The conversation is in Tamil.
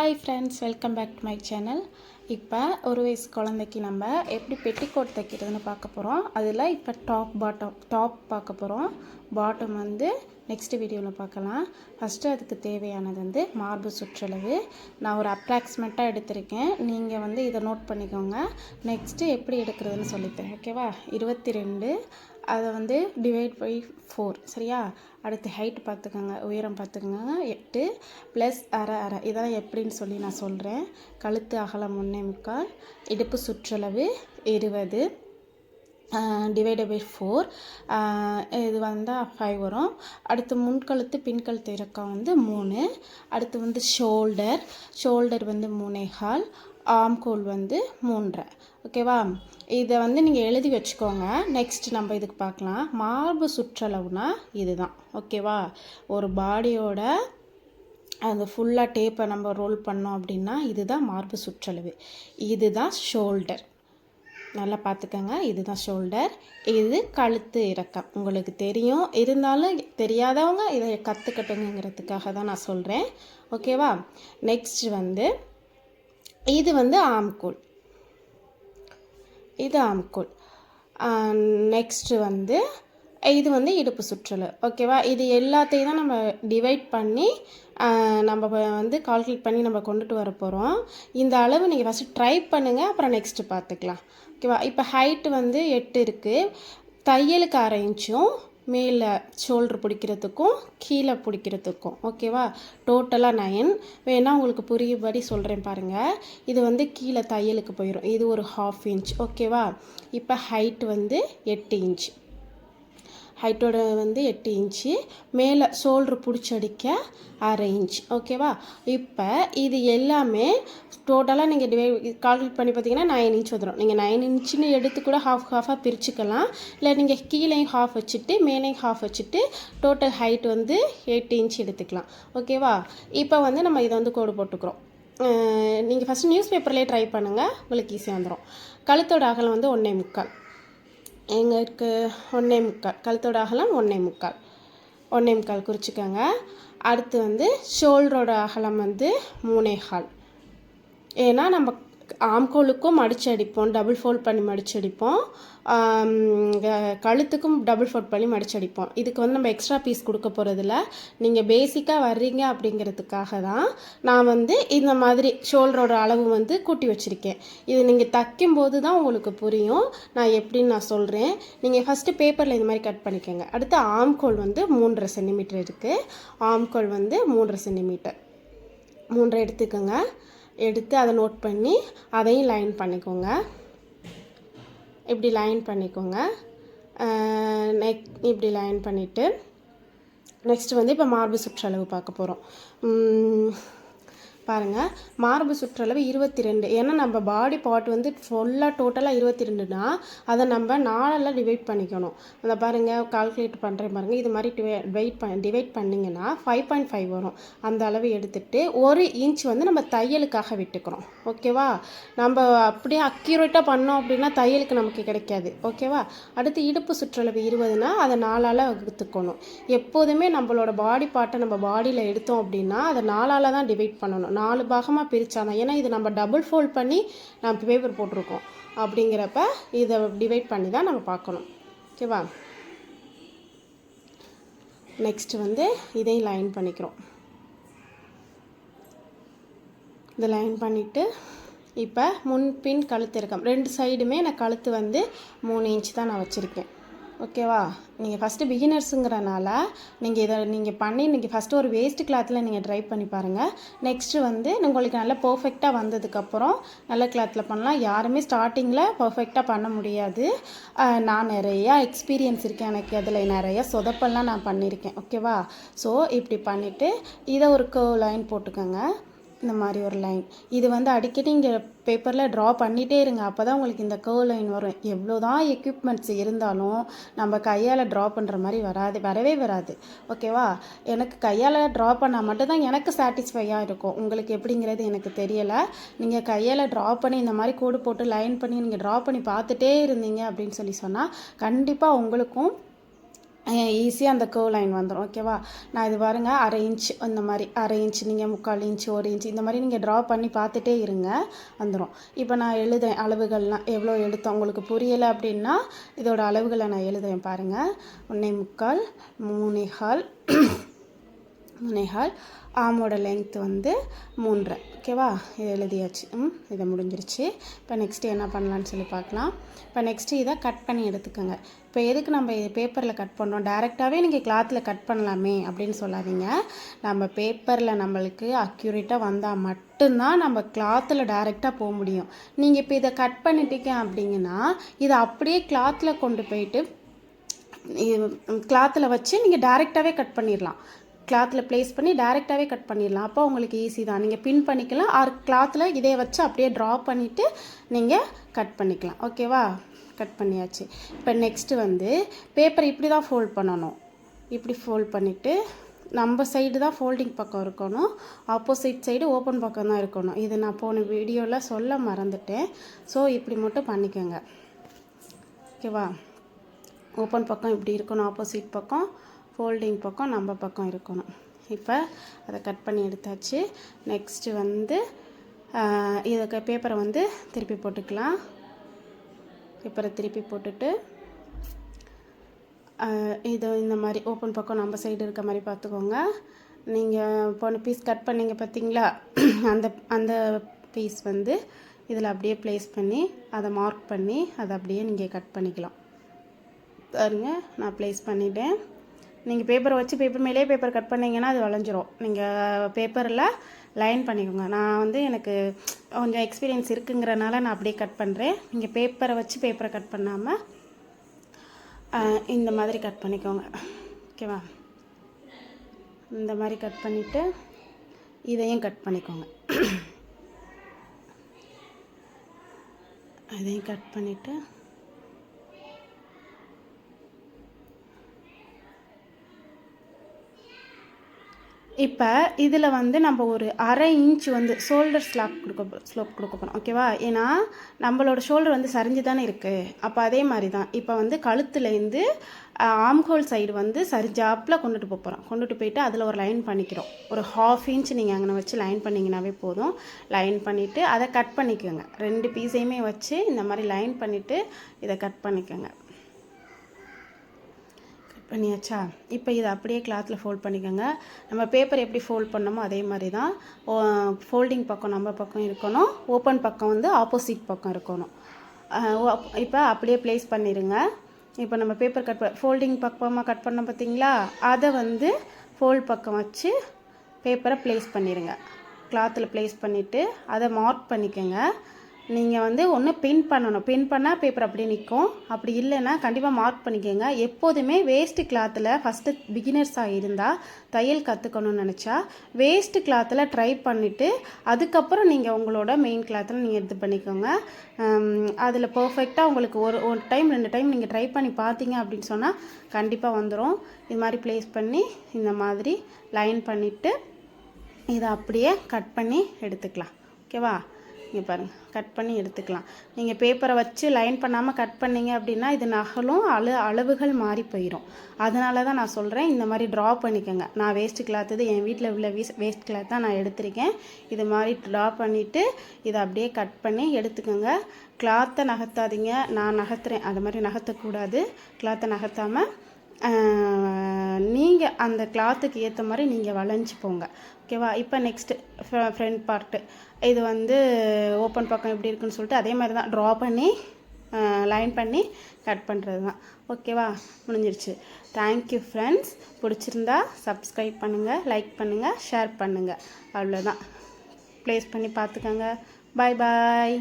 Hi friends welcome back to my channel இப்போ ஒரு வயசு குழந்தைக்கு நம்ம எப்படி பெட்டிக்கோட் தைக்கிறதுன்னு பார்க்க போகிறோம் அதில் இப்போ டாப் பாட்டம் டாப் பார்க்க போகிறோம் பாட்டம் வந்து நெக்ஸ்ட் வீடியோவில் பார்க்கலாம். ஃபஸ்ட்டு அதுக்கு தேவையானது வந்து மார்பு சுற்றளவு. நான் ஒரு அப்ராக்சிமேட்டாக எடுத்திருக்கேன். நீங்கள் வந்து இதை நோட் பண்ணிக்கோங்க. நெக்ஸ்ட்டு எப்படி எடுக்கிறதுன்னு சொல்லித்தரேன் ஓகேவா இருபத்தி ரெண்டு அதை வந்து டிவைட் பை ஃபோர் சரியா? அடுத்து ஹைட் பார்த்துக்கோங்க உயரம் பார்த்துக்கோங்க எட்டு ப்ளஸ் அரை அரை. இதெல்லாம் எப்படின்னு சொல்லி நான் சொல்கிறேன் கழுத்து அகலம் ஒன்றே முக்கால் இடுப்பு சுற்றளவு இருபது. டிவைட் பை ஃபோர் இது வந்தால் ஃபைவ் வரும். அடுத்து முன்கழுத்து பின்கழுத்து இறக்கம் வந்து மூணு. அடுத்து வந்து ஷோல்டர் ஷோல்டர் வந்து மூணேகால் ஆம்கோல் வந்து மூன்றரை. ஓகேவா? இதை வந்து நீங்கள் எழுதி வச்சுக்கோங்க. நெக்ஸ்ட் நம்ம இதுக்கு பார்க்கலாம். மார்பு சுற்றளவுனா இதுதான். ஓகேவா? ஒரு பாடியோட அந்த ஃபுல்லாக டேப்பை நம்ம ரோல் பண்ணோம் அப்படின்னா இதுதான் மார்பு சுற்றளவு. இதுதான் ஷோல்டர் நல்லா பார்த்துக்கோங்க. இதுதான் ஷோல்டர் இது கழுத்து இறக்கம். உங்களுக்கு தெரியும். இருந்தாலும் தெரியாதவங்க இதை கற்றுக்கட்டுங்கிறதுக்காக தான் நான் சொல்கிறேன் ஓகேவா? நெக்ஸ்ட் வந்து இது வந்து ஆம்கோல். இது ஆம்கோல். நெக்ஸ்ட்டு வந்து இது வந்து இடுப்பு சுற்றல் ஓகேவா இது எல்லாத்தையும் தான் நம்ம டிவைட் பண்ணி நம்ம வந்து கால்குலேட் பண்ணி நம்ம கொண்டுட்டு வர போகிறோம் இந்த அளவு நீங்கள் ஃபஸ்ட்டு ட்ரை பண்ணுங்கள் அப்புறம் நெக்ஸ்ட்டு பார்த்துக்கலாம் ஓகேவா இப்போ ஹைட்டு வந்து எட்டு இருக்குது தையலுக்கு அரை இன்ச்சும் மேலே ஷோல்டர் பிடிக்கிறதுக்கும் கீழே பிடிக்கிறதுக்கும் ஓகேவா டோட்டலாக நயன் வேணால் உங்களுக்கு புரியும்படி சொல்கிறேன் பாருங்கள் இது வந்து கீழே தையலுக்கு போயிடும் இது ஒரு ஹாஃப் இன்ச் ஓகேவா இப்போ ஹைட் வந்து எட்டு இன்ச் ஹைட்டோட வந்து எட்டு இன்ச்சு மேலே ஷோல்ட்ரு பிடிச்சி அடிக்க அரை இன்ச் ஓகேவா இப்போ இது எல்லாமே டோட்டலாக நீங்கள் டிவை கால்குலேட் பண்ணி பார்த்தீங்கன்னா நைன் இன்ச் வந்துடும் நீங்கள் நைன் இன்ச்சுன்னு எடுத்து கூட ஹாஃப் ஹாஃபாக பிரிச்சுக்கலாம். இல்லை நீங்கள் கீழேயும் ஹாஃப் வச்சுட்டு மேலேயும் ஹாஃப் வச்சுட்டு டோட்டல் ஹைட் வந்து எயிட் இன்ச் எடுத்துக்கலாம். ஓகேவா இப்போ வந்து நம்ம இதை வந்து கோடு போட்டுக்கிறோம். நீங்கள் ஃபஸ்ட்டு நியூஸ் பேப்பர்லேயே ட்ரை பண்ணுங்கள் உங்களுக்கு ஈஸியாக வந்துடும் கழுத்தோட அகலம் வந்து ஒன்றே முக்கால். எங்களுக்கு ஒன்றே முக்கால் கழுத்தோட அகலம் ஒன்றே முக்கால். ஒன்றே முக்கால் குறிச்சிக்கோங்க. அடுத்து வந்து ஷோல்டரோட அகலம் வந்து மூணே கால். ஏன்னா நம்ம ஆம்கோலுக்கும் மடிச்சு அடிப்போம் டபுள் ஃபோல்ட் பண்ணி மடிச்சு அடிப்போம். கழுத்துக்கும் டபுள் ஃபோல்ட் பண்ணி மடிச்சு அடிப்போம். இதுக்கு வந்து நம்ம எக்ஸ்ட்ரா பீஸ் கொடுக்க போகிறதில்ல நீங்கள் பேசிக்காக வர்றீங்க அப்படிங்கிறதுக்காக தான் நான் வந்து இந்த மாதிரி ஷோல்டரோட அளவு வந்து கூட்டி வச்சுருக்கேன். இது நீங்கள் தைக்கும்போது தான் உங்களுக்கு புரியும். நான் எப்படின்னு நான் சொல்கிறேன் நீங்கள் ஃபஸ்ட்டு பேப்பரில் இந்த மாதிரி கட் பண்ணிக்கோங்க. அடுத்து ஆம்கோல் வந்து மூன்றரை சென்டிமீட்டர் இருக்குது ஆம்கோல் வந்து மூன்றரை சென்டிமீட்டர் மூன்றரை எடுத்துக்கோங்க. எடுத்து அதை நோட் பண்ணி அதையும் லைன் பண்ணிக்கோங்க. இப்படி லைன் பண்ணிக்கோங்க. நெக் இப்படி லைன் பண்ணிவிட்டு நெக்ஸ்ட் வந்து இப்போ மார்பு சுற்றளவு பார்க்க போகிறோம் பாருங்கள் மார்பு சுற்றளவு இருபத்தி ரெண்டு ஏன்னா நம்ம பாடி பார்ட் வந்து ஃபுல்லாக டோட்டலாக இருபத்தி ரெண்டுனா அதை நம்ம நாலெல்லாம் டிவைட் பண்ணிக்கணும். அதை பாருங்கள் கால்குலேட் பண்ணுறேன் பாருங்கள் இது மாதிரி டிவைட் பண் டிவைட் பண்ணிங்கன்னா ஃபைவ் பாயிண்ட் ஃபைவ் வரும். அந்த அளவு எடுத்துகிட்டு ஒரு இன்ச் வந்து நம்ம தையலுக்காக விட்டுக்கிறோம். ஓகேவா? நம்ம அப்படியே அக்யூரேட்டாக பண்ணோம் அப்படின்னா தையலுக்கு நமக்கு கிடைக்காது. ஓகேவா? அடுத்து இடுப்பு சுற்றளவு இருபதுனா அதை நாலால் வகுத்துக்கணும். எப்போதுமே நம்மளோட பாடி பார்ட்டை நம்ம பாடியில் எடுத்தோம் அப்படின்னா அதை நாலால் தான் டிவைட் பண்ணணும். நாலு பாகமாக பிரித்தாதான் ஏன்னா இது நம்ம டபுள் ஃபோல்ட் பண்ணி நம்ம பேப்பர் போட்டிருக்கோம். அப்படிங்கிறப்ப இதை டிவைட் பண்ணி தான் நம்ம பார்க்கணும். ஓகேவா? நெக்ஸ்ட் வந்து இதையும் லைன் பண்ணிக்கிறோம். இதை லைன் பண்ணிவிட்டு இப்போ முன்பின் கழுத்து இருக்கேன் ரெண்டு சைடுமே நான் கழுத்து வந்து மூணு இன்ச் தான் நான் வச்சுருக்கேன். ஓகேவா? நீங்கள் ஃபஸ்ட்டு பிகினர்ஸுங்கிறனால நீங்கள் இதை நீங்கள் பண்ணி நீங்கள் ஃபஸ்ட்டு ஒரு வேஸ்ட் கிளாத்தில் நீங்கள் ட்ரை பண்ணி பாருங்கள் நெக்ஸ்ட்டு வந்து உங்களுக்கு நல்லா பர்ஃபெக்டாக வந்ததுக்கப்புறம் நல்ல கிளாத்தில் பண்ணலாம். யாருமே ஸ்டார்டிங்கில் பர்ஃபெக்டாக பண்ண முடியாது. நான் நிறையா எக்ஸ்பீரியன்ஸ் இருக்கேன். எனக்கு அதில் நிறையா சொதப்பெல்லாம் நான் பண்ணியிருக்கேன் ஓகேவா? ஸோ இப்படி பண்ணிவிட்டு இதை ஒரு லைன் போட்டுக்கோங்க. இந்த மாதிரி ஒரு லைன் இது வந்து அடிக்கடி இங்கே பேப்பரில் ட்ரா பண்ணிகிட்டே இருங்க. அப்போ தான் உங்களுக்கு இந்த கர்வ் லைன் வரும். எவ்வளோ தான் எக்யூப்மெண்ட்ஸ் இருந்தாலும் நம்ம கையால் ட்ரா பண்ணுற மாதிரி வராது. வரவே வராது. ஓகேவா எனக்கு கையால் ட்ரா பண்ணால் மட்டும்தான் எனக்கு சாட்டிஸ்ஃபையாக இருக்கும். உங்களுக்கு எப்படிங்கிறது எனக்கு தெரியலை. நீங்கள் கையால் ட்ரா பண்ணி இந்த மாதிரி கோடு போட்டு லைன் பண்ணி நீங்கள் ட்ரா பண்ணி பார்த்துட்டே இருந்தீங்க அப்படின்னு சொல்லி சொன்னால் கண்டிப்பாக உங்களுக்கும் ஈஸியாக அந்த கர்வ் லைன் வந்துடும் ஓகேவா நான் இது பாருங்கள் அரை இன்ச் இந்த மாதிரி அரை இன்ச் நீங்கள் முக்கால் இன்ச் ஒரு இன்ச் இந்த மாதிரி நீங்கள் ட்ரா பண்ணி பார்த்துட்டே இருங்க வந்துடும் இப்போ நான் எழுதேன் அளவுகள்லாம் எவ்வளோ எடுத்தோம் உங்களுக்கு புரியலை அப்படின்னா இதோட அளவுகளை நான் எழுதுவேன் பாருங்கள் ஒன்றே முக்கால் மூணேகால் மூணேகால் ஆமோட லென்த் வந்து மூன்றரை ஓகேவா இது எழுதியாச்சு. ம் இதை முடிஞ்சிருச்சு. இப்போ நெக்ஸ்ட்டு என்ன பண்ணலான்னு சொல்லி பார்க்கலாம். இப்போ நெக்ஸ்ட்டு இதை கட் பண்ணி எடுத்துக்கோங்க. இப்போ எதுக்கு நம்ம இது பேப்பரில் கட் பண்ணோம்? டேரெக்டாகவே நீங்கள் கிளாத்தில் கட் பண்ணலாமே அப்படின்னு சொல்லாதீங்க. நம்ம பேப்பரில் நம்மளுக்கு அக்யூரேட்டாக வந்தால் மட்டும்தான் நம்ம கிளாத்தில் டேரெக்டாக போக முடியும். நீங்கள் இப்போ இதை கட் பண்ணிட்டீங்க அப்படிங்கன்னா இதை அப்படியே கிளாத்தில் கொண்டு போயிட்டு கிளாத்தில் வச்சு நீங்கள் டேரெக்டாகவே கட் பண்ணிடலாம். கிளாத்தில் ப்ளேஸ் பண்ணி டேரெக்டாகவே கட் பண்ணிடலாம். அப்போ உங்களுக்கு ஈஸி தான். நீங்கள் பின் பண்ணிக்கலாம். ஆர் கிளாத்தில் இதே வச்சு அப்படியே ட்ரா பண்ணிவிட்டு நீங்கள் கட் பண்ணிக்கலாம். ஓகேவா கட் பண்ணியாச்சு. இப்போ நெக்ஸ்ட்டு வந்து பேப்பர் இப்படி தான் ஃபோல்ட் பண்ணணும். இப்படி ஃபோல்ட் பண்ணிவிட்டு நம்ம சைடு தான் ஃபோல்டிங் பக்கம் இருக்கணும். ஆப்போசிட் சைடு ஓப்பன் பக்கம் தான் இருக்கணும். இது நான் போன வீடியோவில் சொல்ல மறந்துட்டேன். ஸோ இப்படி மட்டும் பண்ணிக்கோங்க. ஓகேவா ஓப்பன் பக்கம் இப்படி இருக்கணும். ஆப்போசிட் பக்கம். ஃபோல்டிங் பக்கம் நம்ம பக்கம் இருக்கணும். இப்போ அதை கட் பண்ணி எடுத்தாச்சு. நெக்ஸ்ட்டு வந்து இதுக்கு பேப்பரை வந்து திருப்பி போட்டுக்கலாம். பேப்பரை திருப்பி போட்டுட்டு இது இந்த மாதிரி ஓப்பன் பக்கம் நம்ம சைடு இருக்க மாதிரி பார்த்துக்கோங்க. நீங்கள் போன பீஸ் கட் பண்ணீங்க பார்த்தீங்களா? அந்த அந்த பீஸ் வந்து இதில் அப்படியே ப்ளேஸ் பண்ணி அதை மார்க் பண்ணி அதை அப்படியே நீங்கள் கட் பண்ணிக்கலாம். பாருங்க நான் ப்ளேஸ் பண்ணிட்டேன். நீங்கள் பேப்பரை வச்சு பேப்பர் மேலே பேப்பர் கட் பண்ணிங்கன்னா அது வளைஞ்சிரும். நீங்கள் பேப்பரில் லைன் பண்ணிக்கோங்க. நான் வந்து எனக்கு கொஞ்சம் எக்ஸ்பீரியன்ஸ் இருக்குங்கிறனால நான் அப்படியே கட் பண்ணுறேன் நீங்கள் பேப்பரை வச்சு பேப்பரை கட் பண்ணாமல் இந்த மாதிரி கட் பண்ணிக்கோங்க. ஓகேவா இந்த மாதிரி கட் பண்ணிவிட்டு இதையும் கட் பண்ணிக்கோங்க. இதையும் கட் பண்ணிவிட்டு இப்போ இதில் வந்து நம்ம ஒரு அரை இன்ச் வந்து ஷோல்டர் ஸ்லாப் கொடுக்க ஸ்லோப் கொடுக்க போகிறோம் ஓகேவா ஏன்னா நம்மளோட ஷோல்டர் வந்து சரிஞ்சு தானே இருக்குது அப்போ அதே மாதிரி தான் இப்போ வந்து கழுத்துலேருந்து ஆம்ஹோல் சைடு வந்து சரிஞ்சாப்பில் கொண்டுட்டு போகிறோம் கொண்டுட்டு போயிட்டு அதில் ஒரு லைன் பண்ணிக்கிறோம். ஒரு ஹாஃப் இன்ச் நீங்கள் அங்கே வச்சு லைன் பண்ணிங்கனாவே போதும். லைன் பண்ணிவிட்டு அதை கட் பண்ணிக்கோங்க. ரெண்டு பீஸையுமே வச்சு இந்த மாதிரி லைன் பண்ணிவிட்டு இதை கட் பண்ணிக்கோங்க. பண்ணியாச்சா? இப்போ இதை அப்படியே கிளாத்தில் ஃபோல்ட் பண்ணிக்கோங்க. நம்ம பேப்பர் எப்படி ஃபோல்ட் பண்ணோமோ அதே மாதிரி தான் ஃபோல்டிங் பக்கம் நம்ம பக்கம் இருக்கணும். ஓப்பன் பக்கம் வந்து ஆப்போசிட் பக்கம் இருக்கணும். இப்போ அப்படியே ப்ளேஸ் பண்ணிடுங்க இப்போ நம்ம பேப்பர் கட் ஃபோல்டிங் பக்கமாக கட் பண்ணோம் பார்த்தீங்களா அதை வந்து ஃபோல்ட் பக்கம் வச்சு பேப்பரை ப்ளேஸ் பண்ணிடுங்க கிளாத்தில் ப்ளேஸ் பண்ணிவிட்டு அதை மார்க் பண்ணிக்கோங்க. நீங்கள் வந்து ஒன்று பின் பண்ணணும். பின் பண்ணால் பேப்பர் அப்படியே நிற்கும் அப்படி இல்லைன்னா கண்டிப்பாக மார்க் பண்ணிக்கோங்க. எப்போதுமே வேஸ்ட்டு கிளாத்தில் ஃபஸ்ட்டு பிகினர்ஸாக இருந்தால் தையல் கற்றுக்கணும்னு நினச்சா வேஸ்ட்டு கிளாத்தில் ட்ரை பண்ணிவிட்டு அதுக்கப்புறம் நீங்கள் உங்களோட மெயின் கிளாத்தில் நீங்கள் இது பண்ணிக்கோங்க. அதில் பர்ஃபெக்டாக உங்களுக்கு ஒரு ஒரு டைம் ரெண்டு டைம் நீங்கள் ட்ரை பண்ணி பார்த்தீங்க அப்படின்னு சொன்னால் கண்டிப்பாக வந்துடும் இது மாதிரி ப்ளேஸ் பண்ணி இந்த மாதிரி லைன் பண்ணிவிட்டு இதை அப்படியே கட் பண்ணி எடுத்துக்கலாம். ஓகேவா இங்கே பாருங்கள் கட் பண்ணி எடுத்துக்கலாம். நீங்கள் பேப்பரை வச்சு லைன் பண்ணாமல் கட் பண்ணிங்க அப்படின்னா இது நகலும் அளு அளவுகள் மாறி போயிடும் அதனால தான் நான் சொல்கிறேன் இந்த மாதிரி ட்ரா பண்ணிக்கோங்க. நான் வேஸ்ட் கிளாத் இது என் வீட்டில் உள்ள வீஸ் வேஸ்ட் கிளாத் தான் நான் எடுத்திருக்கேன். இது மாதிரி ட்ரா பண்ணிவிட்டு இதை அப்படியே கட் பண்ணி எடுத்துக்கோங்க. கிளாத்தை நகர்த்தாதீங்க. நான் நகர்த்துறேன். அது மாதிரி நகர்த்தக்கூடாது. கிளாத்தை நகர்த்தாமல் நீங்கள் அந்த கிளாத்துக்கு ஏற்ற மாதிரி நீங்கள் வளைஞ்சி போங்க. ஓகேவா இப்போ நெக்ஸ்ட்டு ஃப்ரண்ட் பார்ட்டு இது வந்து ஓப்பன் பக்கம் எப்படி இருக்குன்னு சொல்லிட்டு அதே மாதிரி தான் ட்ரா பண்ணி லைன் பண்ணி கட் பண்ணுறது தான். ஓகேவா முடிஞ்சிருச்சு. தேங்க்யூ ஃப்ரெண்ட்ஸ் பிடிச்சிருந்தா சப்ஸ்கிரைப் பண்ணுங்கள் லைக் பண்ணுங்கள் ஷேர் பண்ணுங்கள் அவ்வளோதான் ப்ளேஸ் பண்ணி பார்த்துக்கோங்க. பாய் பாய்